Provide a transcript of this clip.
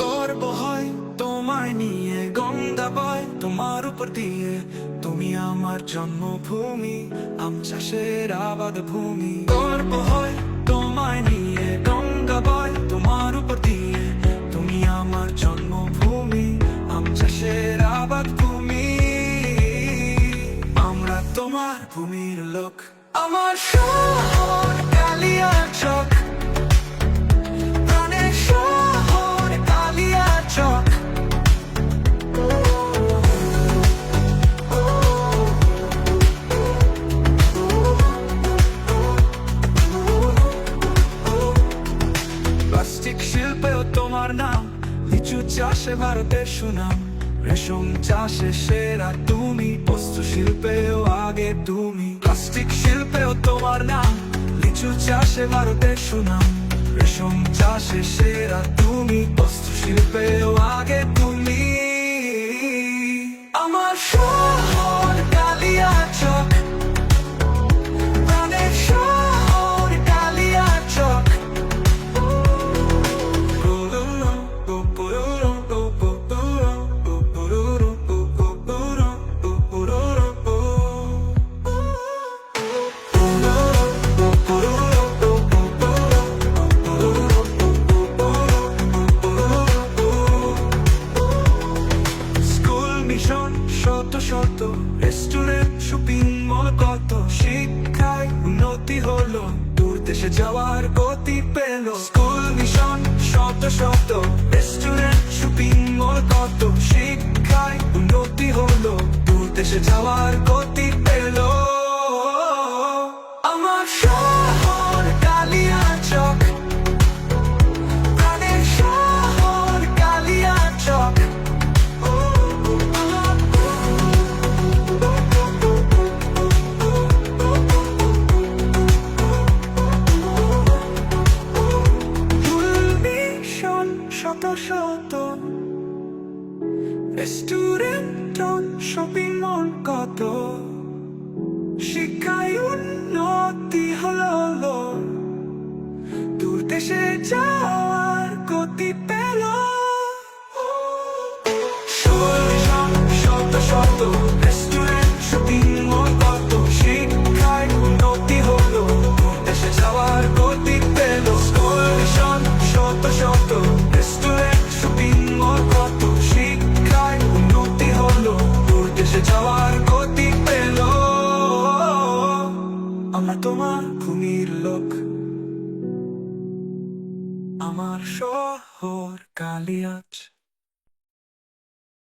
গর্ব হয় তোমায় নিয়ে, গঙ্গা বয় তোমার উপর দিয়ে। তুমি আমার জন্মভূমি, আম চাষের আবাদ ভূমি। গর্ব হয় তোমায় নিয়ে, গঙ্গা বয় তোমার উপর দিয়ে। তোমার ভূমির লোক। আমার শহর প্রাণের নাম। লিচু চাষে ভারতের সুনাম। রেশম চাষে সেরা তুমি বস্তু শিল্পেও আগে তুমি। প্লাস্টিক শিল্পেও তোমার নাম। লিচু চাষে ভারতের সুনাম। রেশম চাষে সেরা তুমি। বস্তু শিল্পেও আগে তুমি। শত শত রেস্টুরেন্ট শপিং মল কত? শিক্ষায় উন্নতি হলো, দূর দেশে যাওয়ার গতি পেল। স্কুল মিশন শত শত রেস্টুরেন্ট শপিং মল কত? শিক্ষায় উন্নতি হলো, দূর দেশে যাওয়ার গতি পেল। শত শত রেস্টুরেন্ট শপিং মল কত? শিক্ষায় উন্নতি হলো দূর দেশে যাওয়ার আমার শহর কালিয়াচ।